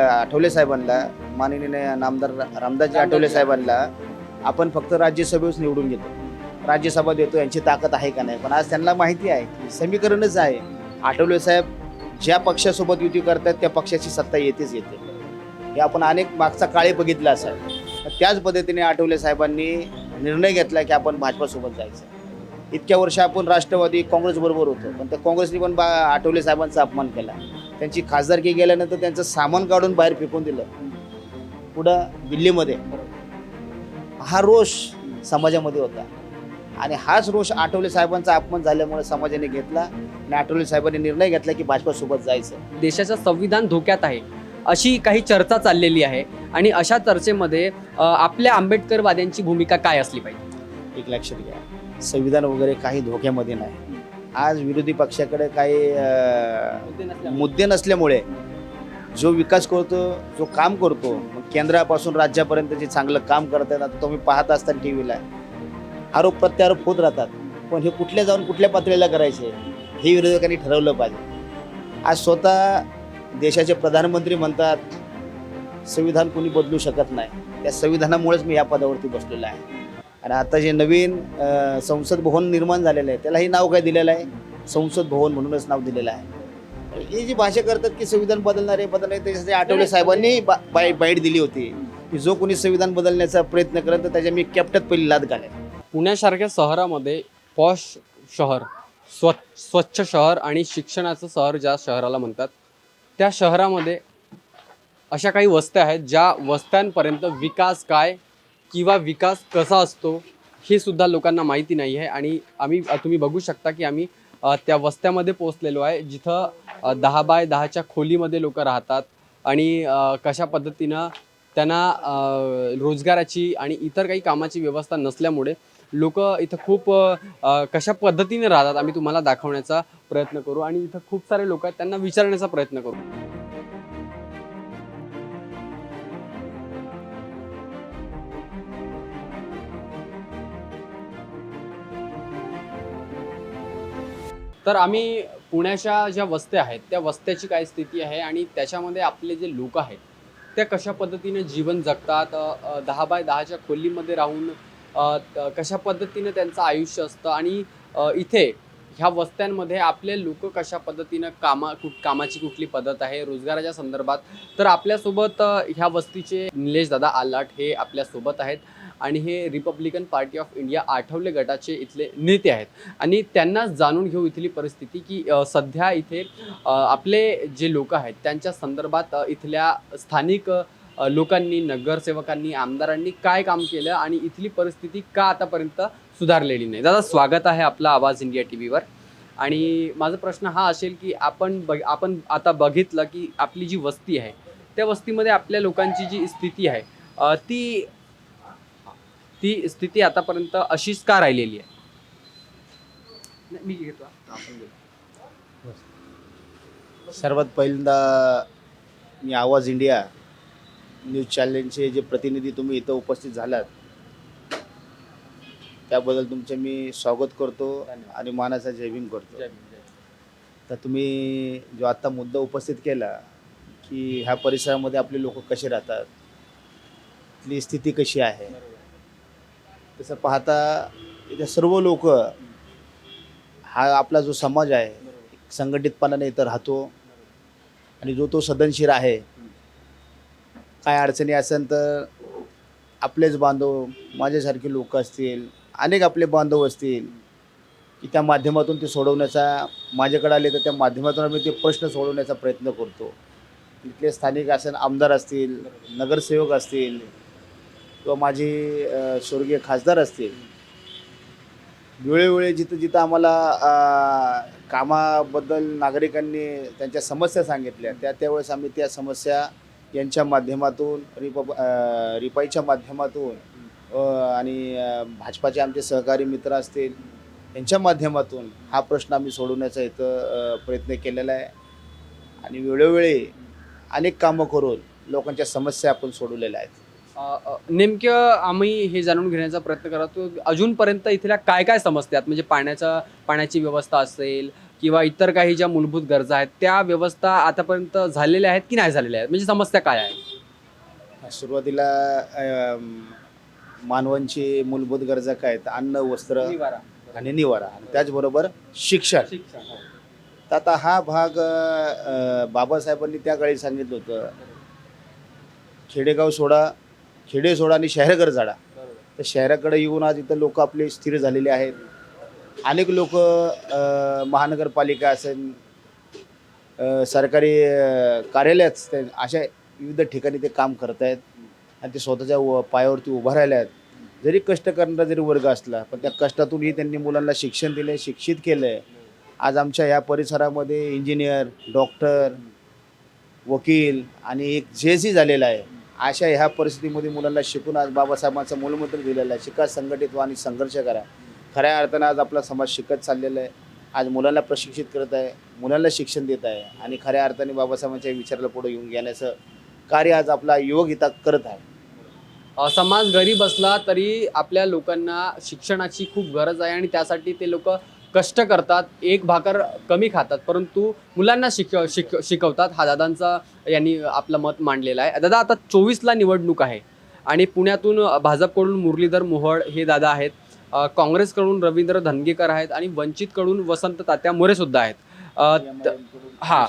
आठवले साहेबांना माननीय नामदार रामदासजी आठवले साहेबांना आपण फक्त राज्यसभेवर निवडून घेतो. राज्यसभा देतो यांची ताकद आहे का नाही? पण आज त्यांना माहिती आहे की समीकरणच आहे. आठवले साहेब ज्या पक्षासोबत युती करतात त्या पक्षाची सत्ता येतेच येते. हे आपण अनेक मागचा काळे बघितला असेल. तर त्याच पद्धतीने आठवले साहेबांनी निर्णय घेतला की आपण भाजपासोबत जायचं. इतक्या वर्ष आपण राष्ट्रवादी काँग्रेसबरोबर होतो पण त्या काँग्रेसने पण बा आठवले साहेबांचा अपमान केला. त्यांची खासदारकी गेल्यानंतर त्यांचं सामान काढून बाहेर फेकून दिलं. पुढं दिल्लीमध्ये. हा रोष समाजामध्ये होता. आणि हाच रोष आठवले साहेबांचा अपमान झाल्यामुळे समाजाने घेतला आणि आठवले साहेबांनी निर्णय घेतला की भाजपासोबत जायचं. देशाचं संविधान धोक्यात आहे. अशी काही चर्चा चाललेली आहे. आणि अशा चर्चेमध्ये आपल्या आंबेडकरवाद्यांची भूमिका काय असली पाहिजे? एक लक्षात घ्या. संविधान वगैरे काही धोक्यामध्ये नाही. आज विरोधी पक्षाकडे काही मुद्दे नसल्यामुळे जो विकास करतो जो काम करतो मग केंद्रापासून राज्यापर्यंत जे चांगलं काम करतात आता तुम्ही पाहत असताना टी व्हीला आरोप प्रत्यारोप होत राहतात. पण हे कुठल्या जाऊन कुठल्या पातळीला करायचे हे विरोधकांनी ठरवलं पाहिजे. आज स्वतः देशाचे प्रधानमंत्री म्हणतात संविधान कोणी बदलू शकत नाही. त्या संविधानामुळेच मी या पदावरती बसलेलो आहे. आणि आता जे नवीन संसद भवन निर्माण झालेलं आहे त्यालाही नाव काय दिलेलं आहे? संसद भवन म्हणूनच नाव दिलेलं आहे. ही जी भाषा करतात की संविधान बदलणार बदलणार त्याच्यासाठी आठवले साहेबांनी बा- बाई- बाईट दिली होती की जो कोणी संविधान बदलण्याचा प्रयत्न करत तर त्याच्या मी कॅप्टत पहिली लाद घालेन. पुण्यासारख्या शहरामध्ये पॉश शहर स्व स्वच्छ शहर आणि शिक्षणाचं शहर ज्या शहराला म्हणतात त्या शहरामध्ये अशा काही वस्त्या आहेत ज्या वस्त्यांपर्यंत विकास काय किंवा विकास कसा असतो हे सुद्धा लोकांना माहिती नाही आहे. आणि आम्ही तुम्ही बघू शकता की आम्ही त्या वस्त्यामध्ये पोचलेलो आहे जिथं दहा बाय दहाच्या खोलीमध्ये लोक राहतात. आणि कशा पद्धतीनं त्यांना रोजगाराची आणि इतर काही कामाची व्यवस्था नसल्यामुळे लोक इथं खूप कशा पद्धतीने राहतात आम्ही तुम्हाला दाखवण्याचा प्रयत्न करू. आणि इथं खूप सारे लोक आहेत त्यांना विचारण्याचा प्रयत्न करू. तर आम्ही पुण्याच्या ज्या वस्त्या आहेत त्या वस्त्याची काय स्थिती आहे आणि त्याच्यामध्ये आपले जे लोक आहेत त्या कशा पद्धतीने जीवन जगतात दहा बाय दहाच्या खोलीमध्ये राहून कशा पद्धतीनं त्यांचं आयुष्य असतं आणि इथे ह्या वस्त्यांमध्ये आपले लोक कशा पद्धतीनं कामा कुठ कामाची कुठली पद्धत आहे रोजगाराच्या संदर्भात. तर आपल्यासोबत ह्या वस्तीचे निलेश दादा आलाट हे आपल्यासोबत आहेत. आणि हे Republican Party of India Athawale गटाचे इथले नेते आहेत. आणि त्यांना जाणून घेऊ इथली परिस्थिती की सध्या इथे आपले जे लोक आहेत त्यांच्या संदर्भात इथल्या स्थानिक लोकांनी नगरसेवकांनी आमदारांनी काय काम केलं आणि इथली परिस्थिती का आतापर्यंत सुधारलेली नाही? दादा स्वागत आहे आपला आवाज इंडिया टी व्हीवर आणि माझा प्रश्न हा असेल की आपण बघ आपण आता बघितलं की आपली जी वस्ती आहे त्या वस्तीमध्ये आपल्या लोकांची जी स्थिती आहे ती ती स्थिती आतापर्यंत अशीच का राहिलेली आहे नाही, मी घेतो हा. आपण. सर्वात पहिल्यांदा मी आवाज इंडिया न्यूज चॅनलचे जे प्रतिनिधी तुम्ही इथं उपस्थित झालात त्याबद्दल तुमचे मी स्वागत करतो धन्यवाद. आणि मानाचा जयभीम करतो जय भीम, जय भीम. तर तुम्ही जो आत्ता मुद्दा उपस्थित केला की ह्या परिसरामध्ये आपले लोक कसे राहतात इथली स्थिती कशी आहे तसं पाहता इथे सर्व लोक हा आपला जो समाज आहे संघटितपणाने इथं राहतो. आणि जो तो सदनशीर आहे काय अडचणी असेल तर आपलेच बांधव माझ्यासारखे लोक असतील अनेक आपले बांधव असतील की त्या माध्यमातून ते सोडवण्याचा माझ्याकडे आले तर त्या माध्यमातून आम्ही ते प्रश्न सोडवण्याचा प्रयत्न करतो. इथले स्थानिक असेल आमदार असतील नगरसेवक असतील किंवा माझे स्वर्गीय खासदार असतील वेळोवेळी जिथं जिथं आम्हाला कामाबद्दल नागरिकांनी त्यांच्या समस्या सांगितल्या त्या त्यावेळेस आम्ही त्या समस्या यांच्या माध्यमातून रिप रिपाईच्या माध्यमातून आणि भाजपाचे आमचे सहकारी मित्र असतील यांच्या माध्यमातून हा प्रश्न आम्ही सोडवण्याचा इथं प्रयत्न केलेला आहे. आणि वेळोवेळी अनेक कामं करून लोकांच्या समस्या आपण सोडवलेल्या आहेत. नेमकं आम्ही हे जाणून घेण्याचा प्रयत्न करतो अजूनपर्यंत इथल्या काय काय समस्या आहेत म्हणजे पाण्याचा पाण्याची व्यवस्था असेल किंवा इतर काही ज्या मूलभूत गरजा आहेत त्या व्यवस्था आतापर्यंत झालेल्या आहेत की नाही झालेल्या आहेत? म्हणजे समस्या काय आहे? सुरुवातीला मानवांची मूलभूत गरजा काय आहेत? अन्न वस्त्र आणि निवारा. आणि त्याचबरोबर शिक्षण. तर आता हा भाग बाबासाहेबांनी त्या काळी सांगितलं होतं. खेडेगाव सोडा खेडे सोडा आणि शहरकर जाडा. तर शहराकडे येऊन आज इथं लोक आपले स्थिर झालेले आहेत. अनेक लोक महानगरपालिका असेल सरकारी ते- अशा विविध ठिकाणी ते काम करत आहेत. आणि ते स्वतःच्या पायावरती उभा राहिले आहेत. जरी कष्ट करणारा जरी वर्ग असला पण त्या कष्टातूनही त्यांनी मुलांना शिक्षण दिले शिक्षित केलं आहे आज आमच्या या परिसरामध्ये इंजिनियर डॉक्टर वकील आणि एक जे सी झालेला आहे. अशा ह्या परिस्थितीमध्ये मुलांना शिकून आज बाबासाहेबांचं मूलमंत्र दिलेलं आहे. शिका संघटित व्हा आणि संघर्ष करा. खऱ्या अर्थानं आज आपला समाज शिकत चाललेला आहे. आज मुलांना प्रशिक्षित करत आहे. मुलांना शिक्षण देत आहे. आणि खऱ्या अर्थाने बाबासाहेबांच्या विचाराला पुढे येऊन घेण्याचं कार्य आज आपला युवक हिता करत आहे. समाज गरीब असला तरी आपल्या लोकांना शिक्षणाची खूप गरज आहे आणि त्यासाठी ते लोक कष्ट करतात एक भाकर कमी खातात परंतु मुलांना शिक शिक शिकवतात. हा दादांचा यांनी आपलं मत मांडलेलं आहे. दादा आता चोवीसला निवडणूक आहे आणि पुण्यातून भाजपकडून मुरलीधर मोहळ हे दादा आहेत. काँग्रेसकडून रवींद्र धनगेकर आहेत आणि वंचितकडून वसंत तात्या मोरेसुद्धा आहेत. हा.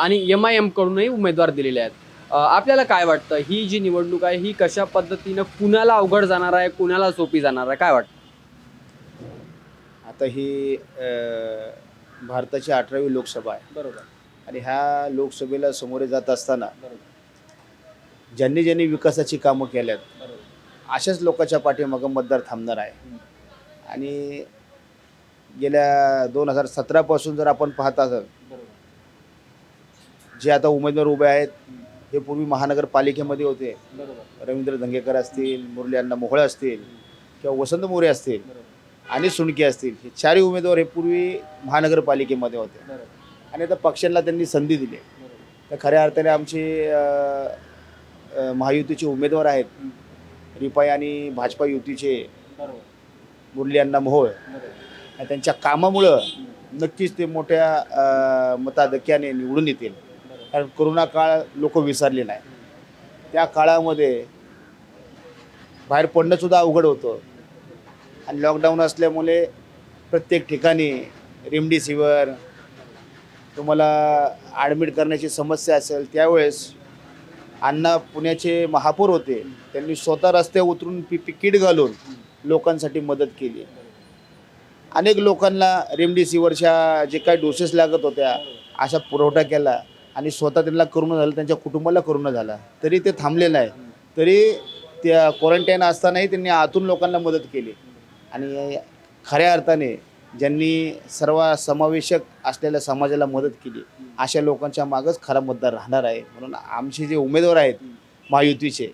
आणि एम आय एमकडूनही उमेदवार दिलेले आहेत. आपल्याला काय वाटतं? ही जी निवडणूक आहे ही कशा पद्धतीनं कुणाला अवघड जाणार आहे कुणाला सोपी जाणार आहे? काय वाटतं? आता ही अ, भारताची अठरावी लोकसभा आहे. बरोबर. आणि ह्या लोकसभेला समोरे जात असताना ज्यांनी ज्यांनी विकासाची कामं केल्यात अशाच लोकांच्या पाठीमागं मतदार थांबणार आहे. आणि गेल्या दोन हजार सतरापासून जर आपण पाहत असाल जे आता उमेदवार उभे आहेत हे पूर्वी महानगरपालिकेमध्ये होते. रवींद्र धंगेकर असतील मुरली अण्णा मोहोळे असतील किंवा वसंत मोरे असतील. आणि सुणके असतील. हे चारही उमेदवार हे पूर्वी महानगरपालिकेमध्ये होते. आणि आता पक्षांना त्यांनी संधी दिली तर खऱ्या अर्थाने आमचे महायुतीचे उमेदवार आहेत. रिपाई आणि भाजपा युतीचे मुरली अण्णा मोहोळ. त्यांच्या कामामुळं नक्कीच ते मोठ्या मताधिक्याने निवडून येतील. कारण कोरोना काळ लोक विसरले नाही त्या काळामध्ये बाहेर पडणं सुद्धा अवघड होतं. आणि लॉकडाऊन असल्यामुळे प्रत्येक ठिकाणी रेमडेसिवीर तुम्हाला ॲडमिट करण्याची समस्या असेल त्यावेळेस अण्णा पुण्याचे महापौर होते त्यांनी स्वतः रस्त्यावर उतरून पी पी किट घालून लोकांसाठी मदत केली. अनेक लोकांना रेमडेसिवीरच्या जे काही डोसेस लागत होत्या अशा पुरवठा केला आणि स्वतः त्यांना करोना झाला त्यांच्या कुटुंबाला करोना झाला. तरी ते थांबले नाही तरी त्या क्वारंटाईन असतानाही त्यांनी आतून लोकांना मदत केली. आणि खऱ्या अर्थाने ज्यांनी सर्व समावेशक असलेल्या समाजाला मदत केली अशा लोकांच्या मागच खरा मतदार राहणार आहे. म्हणून आमचे जे उमेदवार आहेत महायुतीचे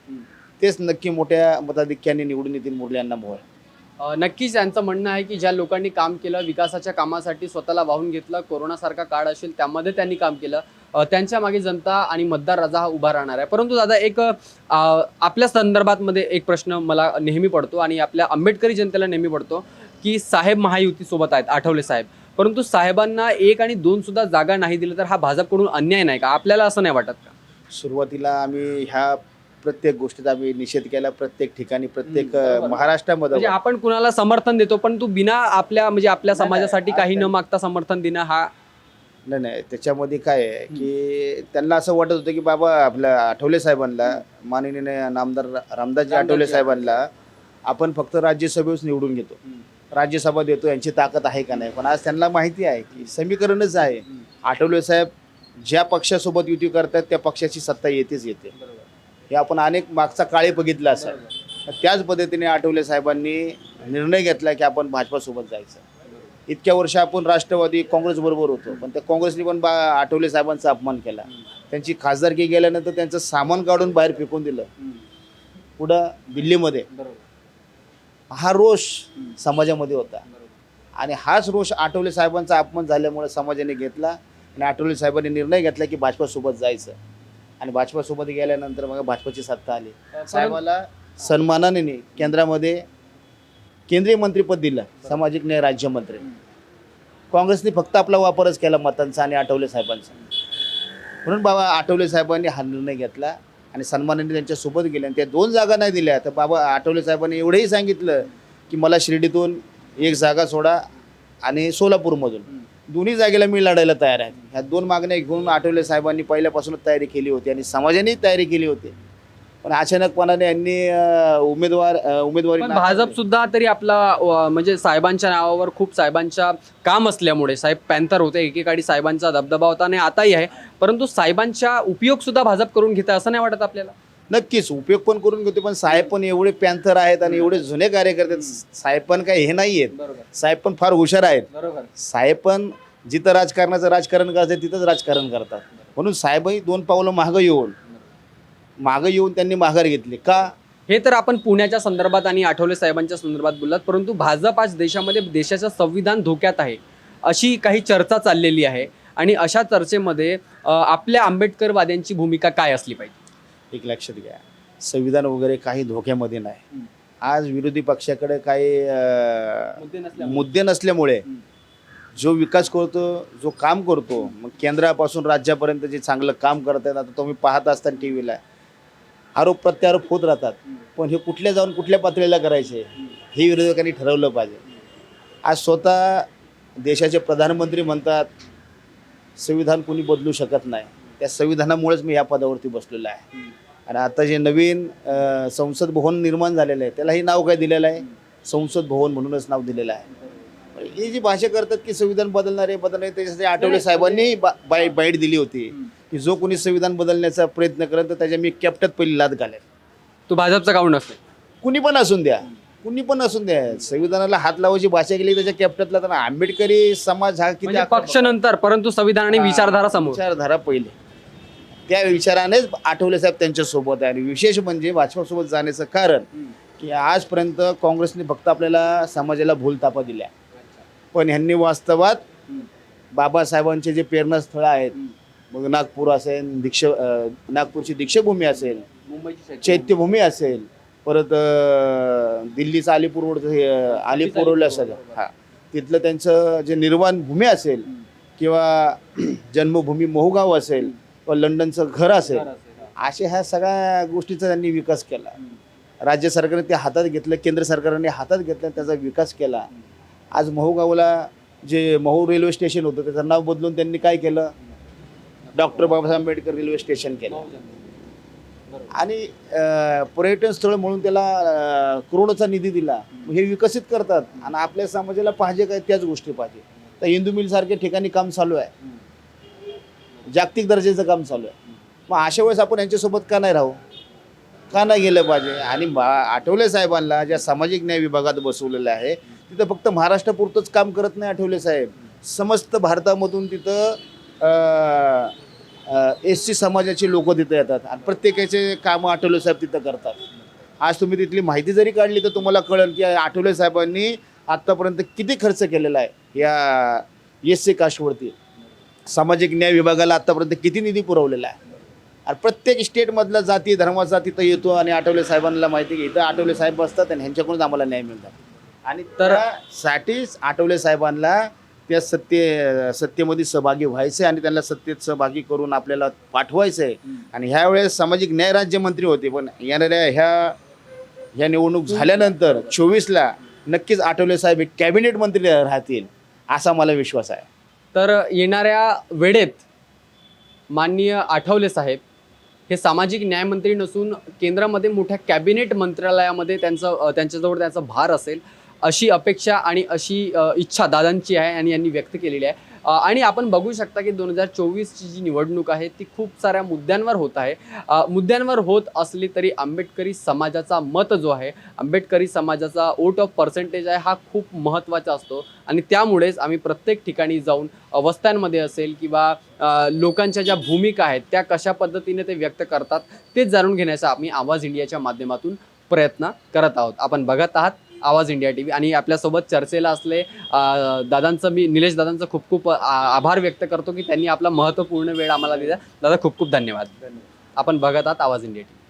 तेच नक्की मोठ्या मताधिक्याने निवडून येतील मुरली यांना मोहोळ नक्कीच यांचं म्हणणं आहे की ज्या लोकांनी काम केलं विकासाच्या कामासाठी स्वतःला वाहून घेतलं कोरोनासारखा काळ असेल त्यामध्ये त्यांनी काम केलं. त्यांच्या मागे जनता आणि मतदार राजा हा उभा राहणार आहे परंतु दादा एक आपल्या संदर्भात मध्ये एक प्रश्न मला नेहमी पडतो आणि आपल्या आंबेडकरी जनतेला नेहमी पडतो की साहेब महायुती सोबत आहेत आठवले साहेब परंतु साहेबांना एक आणि दोन सुद्धा जागा नाही दिलं तर हा भाजपकडून अन्याय नाही का आपल्याला असं नाही वाटत का सुरुवातीला आम्ही ह्या प्रत्येक गोष्टीत आम्ही निषेध केला प्रत्येक ठिकाणी प्रत्येक. महाराष्ट्रामध्ये म्हणजे आपण कुणाला समर्थन देतो पण तू बिना आपल्या म्हणजे आपल्या समाजासाठी काही न. मागता समर्थन देणं हा नाही नाही त्याच्यामध्ये काय आहे की त्यांना असं वाटत होतं की बाबा आपल्या आठवले साहेबांना माननीय नामदार रामदासजी आठवले साहेबांना आपण फक्त राज्यसभेवर निवडून घेतो. राज्यसभा देतो यांची ताकद आहे का नाही? पण आज त्यांना माहिती आहे की समीकरणच आहे. आठवले साहेब ज्या पक्षासोबत युती करतात त्या पक्षाची सत्ता येतेच येते. हे आपण अनेक मागचा काळे बघितला असेल तर त्याच पद्धतीने आठवले साहेबांनी निर्णय घेतला की आपण भाजपासोबत जायचं. इतक्या वर्ष आपण राष्ट्रवादी काँग्रेस बरोबर होतो. पण त्या काँग्रेसने पण बा आठवले साहेबांचा अपमान केला. त्यांची खासदारकी गेल्यानंतर त्यांचं सामान काढून बाहेर फेकून दिलं. पुढं दिल्लीमध्ये. हा रोष समाजामध्ये होता. आणि हाच रोष आठवले साहेबांचा अपमान झाल्यामुळे समाजाने घेतला आणि आठवले साहेबांनी निर्णय घेतला की भाजपासोबत जायचं. आणि भाजपासोबत गेल्यानंतर मग भाजपाची सत्ता आली. साहेबाला सन्मानाने केंद्रामध्ये केंद्रीय मंत्रीपद दिलं सामाजिक न्याय राज्यमंत्री. काँग्रेसने फक्त आपला वापरच केला मतांचा आणि आठवले साहेबांचा. म्हणून बाबा आठवले साहेबांनी हा निर्णय घेतला आणि सन्मानाने त्यांच्यासोबत गेले आणि त्या दोन जागा नाही दिल्या. तर बाबा आठवले साहेबांनी एवढंही सांगितलं की मला शिर्डीतून एक जागा सोडा आणि सोलापूरमधून. दोन्ही जागेला मी लढायला तयार आहे. ह्या दोन मागण्या घेऊन आठवले साहेबांनी पहिल्यापासूनच तयारी केली होती आणि समाजानेही तयारी केली होती. पण अचानकपणाने यांनी अं, उमेदवार अं, उमेदवारी पण नाकारली. भाजप सुद्धा तरी आपला अ, म्हणजे साहेबांच्या नावावर खूप साहेबांच्या काम असल्यामुळे साहेब पॅन्थर होते एकेकाळी साहेबांचा दबदबा होता आणि आताही आहे. परंतु साहेबांचा उपयोग सुद्धा भाजप करून घेते असं नाही वाटत आपल्याला? नक्कीच उपयोग पण करून घेतो पण साहेब पण एवढे पॅन्थर आहेत आणि एवढे जुने कार्यकर्ते आहेत. साहेब पण काही हे नाही आहेत. बरोबर. साहेब पण फार हुशार आहेत. बरोबर. साहेब पण जिथं राजकारणाचं राजकारण करायचं तिथंच राजकारण करतात. म्हणून साहेबही दोन पावलं मागं येऊन मागं येऊन त्यांनी माघार घेतली. का? हे तर आपण पुण्याच्या संदर्भात आणि आठवले साहेबांच्या संदर्भात बोललात परंतु भाजप आज देशामध्ये देशाचं संविधान धोक्यात आहे. अशी काही चर्चा चाललेली आहे आणि अशा चर्चेमध्ये आपल्या आंबेडकरवाद्यांची भूमिका काय असली पाहिजे? एक लक्षात घ्या. संविधान वगैरे काही धोक्यामध्ये नाही. आज विरोधी पक्षाकडे काही मुद्दे नसल्यामुळे. जो विकास करतो जो काम करतो मग केंद्रापासून राज्यापर्यंत जे चांगलं काम करत आहेत आता तुम्ही पाहत असताना टी व्हीला आरोप प्रत्यारोप होत राहतात. पण हे कुठल्या जाऊन कुठल्या पातळीला करायचे हे विरोधकांनी ठरवलं पाहिजे. आज स्वतः देशाचे प्रधानमंत्री म्हणतात संविधान कोणी बदलू शकत नाही. त्या संविधानामुळेच मी या पदावरती बसलेलो आहे. आणि आता जे नवीन संसद भवन निर्माण झालेलं आहे त्यालाही नाव काय दिलेलं आहे? संसद भवन म्हणूनच नाव दिलेलं आहे. ही जी भाषा करतात की संविधान बदलणार आहे बदलणार आहे त्याच्यासाठी आठवले साहेबांनी बाईट दिली होती. की जो कोणी संविधान बदलण्याचा प्रयत्न करेल तर त्याच्या मी कॅप्टत पहिली लाद घालेल तू भाजपचा काउंट नसते कुणी पण असून द्या. कुणी पण असून द्या. संविधानाला हात लावायची भाषा केली त्याच्या कॅप्टतला तर आंबेडकरी समाज हा किती म्हणजे आक्रमक- पक्ष नंतर परंतु संविधान आणि विचारधारा समोर. विचारधारा पहिले. त्या विचारानेच आठवले साहेब त्यांच्यासोबत आहे. आणि विशेष म्हणजे भाजपासोबत जाण्याचं कारण की आजपर्यंत काँग्रेसने फक्त आपल्याला समाजाला भूलतापा दिल्या. पण ह्यांनी वास्तवात बाबासाहेबांचे जे प्रेरणास्थळं आहेत मग नागपूर असेल दीक्ष नागपूरची दीक्षाभूमी असेल मुंबईची चैत्यभूमी असेल परत दिल्लीचं अलिपूर रोड अलिपूर रोड असेल हा. तिथलं त्यांचं जे निर्वाण भूमी असेल किंवा जन्मभूमी मोहगाव असेल किंवा लंडनचं घर असेल अशा ह्या सगळ्या गोष्टीचा त्यांनी विकास केला. राज्य सरकारने ते हातात घेतलं केंद्र सरकारने हातात घेतलं त्याचा विकास केला. आज महूगावला जे महू रेल्वे स्टेशन होतं त्याचं नाव बदलून त्यांनी काय केलं? Doctor Babasaheb Ambedkar railway station केलं. आणि पर्यटन स्थळ म्हणून त्याला करोडचा निधी दिला. हे विकसित करतात. आणि आपल्या समाजाला पाहिजे काय त्याच गोष्टी पाहिजे. तर हिंदू मिल सारख्या ठिकाणी काम चालू आहे. जागतिक दर्जाचं काम चालू आहे. मग अशा वेळेस आपण यांच्यासोबत का नाही राहू? का नाही गेलं पाहिजे? आणि आठवले साहेबांना ज्या सामाजिक न्याय विभागात बसवलेलं आहे तिथं फक्त महाराष्ट्रापुरतंच काम करत नाही आठवले साहेब. समस्त भारतामधून तिथं एस सी समाजाची लोक तिथं येतात. आणि प्रत्येकाचे कामं आठवले साहेब तिथं करतात. आज तुम्ही तिथली माहिती जरी काढली तर तुम्हाला कळेल की आठवले साहेबांनी आत्तापर्यंत किती खर्च केलेला आहे या एस सी कास्टवरती. सामाजिक न्याय विभागाला आत्तापर्यंत किती निधी पुरवलेला आहे. आणि प्रत्येक स्टेटमधला जाती धर्माचा तिथं येतो आणि आठवले साहेबांना माहिती की इथं आठवले साहेब बसतात आणि ह्यांच्याकडूनच आम्हाला न्याय मिळतात. आणि तर- त्यासाठीच आठवले साहेबांना त्या सत्य सत्तेमध्ये सहभागी व्हायचं आणि त्यांना सत्तेत सहभागी करून आपल्याला पाठवायचं आहे. आणि ह्यावेळेस सामाजिक न्याय राज्यमंत्री होते पण येणाऱ्या ह्या ह्या निवडणूक झाल्यानंतर चोवीसला नक्कीच आठवले साहेब हे कॅबिनेट मंत्री राहतील असा मला विश्वास आहे. तर येणाऱ्या वेळेत माननीय आठवले साहेब हे सामाजिक न्यायमंत्री नसून केंद्रामध्ये मोठ्या कॅबिनेट मंत्रालयामध्ये त्यांचं त्यांच्याजवळ त्याचा भार असेल. अशी अपेक्षा आणि अशी इच्छा दादांची आहे आणि यांनी व्यक्त केलेली आहे. आणि आपण बघू शकता की दोन हजार चोवीसची जी निवडणूक आहे ती खूप साऱ्या मुद्द्यांवर होत आहे. मुद्द्यांवर होत असली तरी आंबेडकरी समाजाचा मत जो आहे आंबेडकरी समाजाचा वोट ऑफ पर्सेंटेज आहे हा खूप महत्त्वाचा असतो. आणि त्यामुळेच आम्ही प्रत्येक ठिकाणी जाऊन वस्त्यांमध्ये असेल किंवा लोकांच्या ज्या भूमिका आहेत त्या कशा पद्धतीने ते व्यक्त करतात तेच जाणून घेण्याचा आम्ही आवाज इंडियाच्या माध्यमातून प्रयत्न करत आहोत. आपण बघत आहात आवाज इंडिया टी व्ही आणि आपल्यासोबत चर्चेला असले दादांचं मी निलेश दादांचं खूप खूप आभार व्यक्त करतो की त्यांनी आपला महत्त्वपूर्ण वेळ आम्हाला दिला. दादा खूप खूप धन्यवाद. आपण बघत आहात आवाज इंडिया टी व्ही